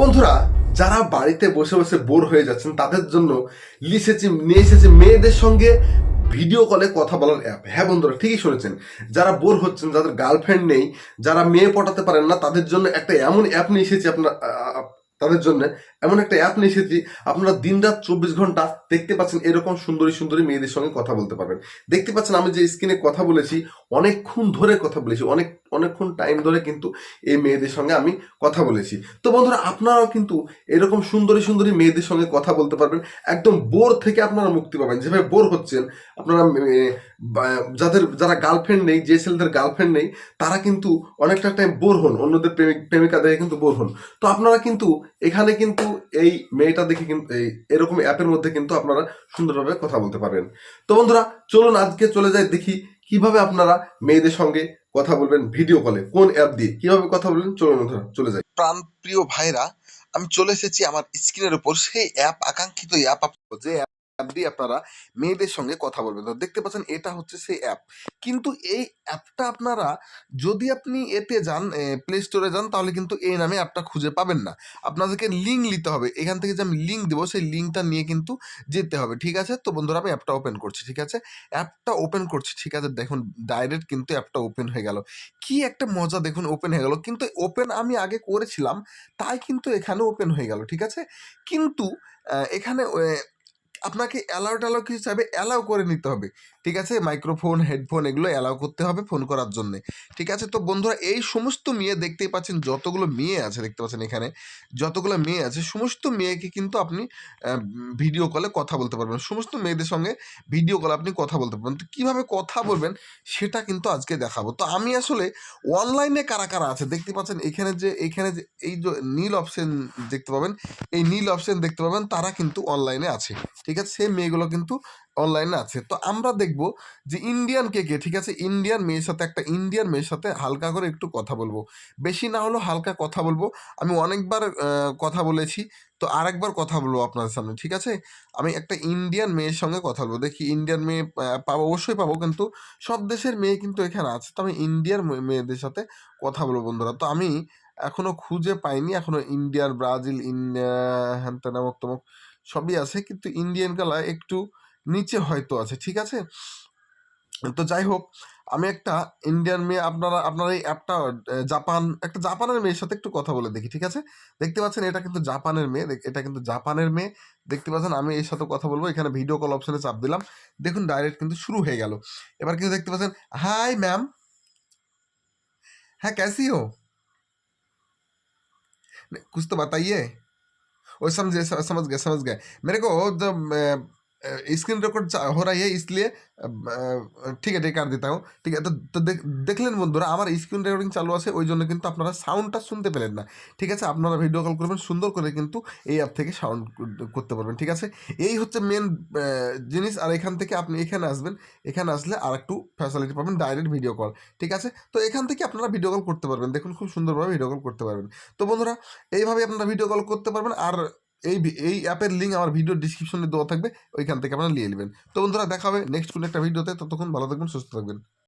বন্ধুরা, যারা বাড়িতে বসে বসে বোর হয়ে যাচ্ছেন, তাদের জন্য লিসেছি নিয়ে এসেছে মেয়েদের সঙ্গে ভিডিও কলে কথা বলার অ্যাপ হ্যাঁ বন্ধুরা, ঠিকই শুনেছেন। যারা বোর হচ্ছেন, যাদের গার্লফ্রেন্ড নেই, যারা মেয়ে পটাতে পারেন না, তাদের জন্য একটা এমন অ্যাপ নিয়ে এসেছি আপনার তাদের জন্য এমন একটা অ্যাপ নিয়ে এসেছি, আপনারা দিন রাত চব্বিশ ঘণ্টা দেখতে পাচ্ছেন, এরকম সুন্দরী সুন্দরী মেয়েদের সঙ্গে কথা বলতে পারবেন। দেখতে পাচ্ছেন, আমি যে স্ক্রিনে কথা বলেছি, অনেকক্ষণ ধরে কথা বলেছি, অনেক অনেকক্ষণ টাইম ধরে কিন্তু এই মেয়েদের সঙ্গে আমি কথা বলেছি। তো বন্ধুরা, আপনারাও কিন্তু এরকম সুন্দরী সুন্দরী মেয়েদের সঙ্গে কথা বলতে পারবেন। একদম বোর থেকে আপনারা মুক্তি পাবেন। যেভাবে বোর হচ্ছেন, আপনারা যাদের, যারা গার্লফ্রেন্ড নেই, যে ছেলেদের গার্লফ্রেন্ড নেই, তারা কিন্তু অনেকটা টাইম বোর হন। অন্যদের প্রেমিক প্রেমিকা দেখে কিন্তু বোর হন। তো আপনারা কিন্তু এখানে কিন্তু এই মেয়েটা দেখে কিন্তু এই এরকম অ্যাপের মধ্যে কিন্তু আপনারা সুন্দরভাবে কথা বলতে পারবেন। তো বন্ধুরা, চলুন আজকে চলে যাই, দেখি কীভাবে আপনারা মেয়েদের সঙ্গে কথা বলবেন ভিডিও কলে কোন অ্যাপ দিয়ে। কীভাবে কথা বলবেন? চলুন চলে যাই। প্রাণ প্রিয় ভাইরা আমি চলে এসেছি আমার স্ক্রিনের উপর। সেই অ্যাপ আকাঙ্ক্ষিত অ্যাপ যে অ্যাপ দিয়ে আপনারা মেয়েদের সঙ্গে কথা বলবেন। তো দেখতে পাচ্ছেন এটা হচ্ছে সেই অ্যাপ কিন্তু এই অ্যাপটা আপনারা যদি আপনি এতে যান প্লে স্টোরে যান, তাহলে কিন্তু এই নামে অ্যাপটা খুঁজে পাবেন না। আপনাদেরকে লিঙ্ক নিতে হবে। এখান থেকে যে আমি লিঙ্ক দেবো, সেই লিঙ্কটা নিয়ে কিন্তু যেতে হবে। ঠিক আছে? তো বন্ধুরা, আমি অ্যাপটা ওপেন করছি, ঠিক আছে? অ্যাপটা ওপেন করছি, ঠিক আছে? দেখুন ডাইরেক্ট কিন্তু অ্যাপটা ওপেন হয়ে গেল। কি একটা মজা, দেখুন ওপেন হয়ে গেল। কিন্তু ওপেন আমি আগে করেছিলাম, তাই কিন্তু এখানে ওপেন হয়ে গেল, ঠিক আছে? কিন্তু এখানে আপনাকে অ্যালাউ ট্যালাউ চাইবে অ্যালাউ করে নিতে হবে। ঠিক আছে? মাইক্রোফোন হেডফোন এগুলো অ্যালাউ করতে হবে ফোন করার জন্য। ঠিক আছে? তো বন্ধুরা, এই সমস্ত মেয়ে দেখতেই পাচ্ছেন, যতগুলো মেয়ে আছে, দেখতে পাচ্ছেন এখানে, যতগুলো মেয়ে আছে, সমস্ত মেয়েকে কিন্তু আপনি ভিডিও কলে কথা বলতে পারবেন। সমস্ত মেয়েদের সঙ্গে ভিডিও কলে আপনি কথা বলতে পারবেন। তো কীভাবে কথা বলবেন, সেটা কিন্তু আজকে দেখাবো। তো আমি আসলে অনলাইনে কারা কারা আছে, দেখতে পাচ্ছেন, এখানে যে এখানে যে, এই যে নীল অপশন দেখতে পাবেন, এই নীল অপশন দেখতে পাবেন, তারা কিন্তু অনলাইনে আছে। ঠিক আছে? সেই মেয়েগুলো কিন্তু অনলাইনে আছে। তো আমরা দেখব যে ইন্ডিয়ান কে কে, ঠিক আছে? ইন্ডিয়ান মেয়ের সাথে একটা ইন্ডিয়ান মেয়ের সাথে হালকা করে একটু কথা বলব। বেশি না হলেও হালকা কথা বলব। আমি অনেকবার কথা বলেছি। তো আরেকবার কথা বলব আপনাদের সামনে, ঠিক আছে? আমি একটা ইন্ডিয়ান মেয়ের সঙ্গে কথা বলব। দেখি ইন্ডিয়ান মেয়ে পাবো, অবশ্যই পাবো কিন্তু সব দেশের মেয়ে কিন্তু এখানে আছে। তো আমি ইন্ডিয়ার মেয়েদের সাথে কথা বলব বন্ধুরা। তো আমি এখনও খুঁজে পাইনি। এখনও ইন্ডিয়ার ব্রাজিল ইন্ডিয়া হ্যান ত্যান অমুক তমুক সবই আছে, কিন্তু ইন্ডিয়ান কালা একটু নিচে হয়তো আছে, ঠিক আছে? তো যাই হোক, আমি একটা ইন্ডিয়ান মেয়ে, আপনারা, আপনার এই অ্যাপটা জাপান একটা জাপানের মেয়ের সাথে একটু কথা বলে দেখি, ঠিক আছে? দেখতে পাচ্ছেন এটা কিন্তু জাপানের মেয়ে এটা কিন্তু জাপানের মেয়ে, দেখতে পাচ্ছেন আমি এর সাথে কথা বলব, এখানে ভিডিও কল অপশানে চাপ দিলাম, দেখুন ডাইরেক্ট কিন্তু শুরু হয়ে গেল। এবার কিন্তু দেখতে পাচ্ছেন হাই ম্যাম হ্যাঁ ক্যাসি হো কুছ বাতাইয়ে वो समझ गए समझ गए समझ गए। मेरे को स्क्रीन रिकॉर्ड हो रही है इसलिए अ, अ, ঠিক আছে কাট দিতে ঠিক আছে তো তো দেখ- দেখলেন বন্ধুরা আমার স্ক্রিন রেকর্ডিং চালু আছে ওই জন্য কিন্তু আপনারা সাউন্ডটা শুনতে পেলেন না ঠিক আছে আপনারা ভিডিও কল করবেন সুন্দর করে কিন্তু এই অ্যাপ থেকে সাউন্ড করতে পারবেন ঠিক আছে এই হচ্ছে মেন জিনিস আর এখান থেকে আপনি এখানে আসবেন এখানে আসলে আর একটু ফ্যাসিলিটি পাবেন ডাইরেক্ট ভিডিও কল ঠিক আছে তো এখান থেকে আপনারা ভিডিও কল করতে পারবেন দেখুন খুব সুন্দরভাবে ভিডিও কল করতে পারবেন তো বন্ধুরা এইভাবে আপনারা ভিডিও কল করতে পারবেন আর এই এই অ্যাপের লিঙ্ক আমার ভিডিও ডিসক্রিপশনে দেওয়া থাকবে, ওইখান থেকে আপনারা নিয়ে নেবেন। তো বন্ধুরা, দেখা হবে নেক্সট কোনো একটা ভিডিওতে ততক্ষণ ভালো থাকবেন, সুস্থ থাকবেন।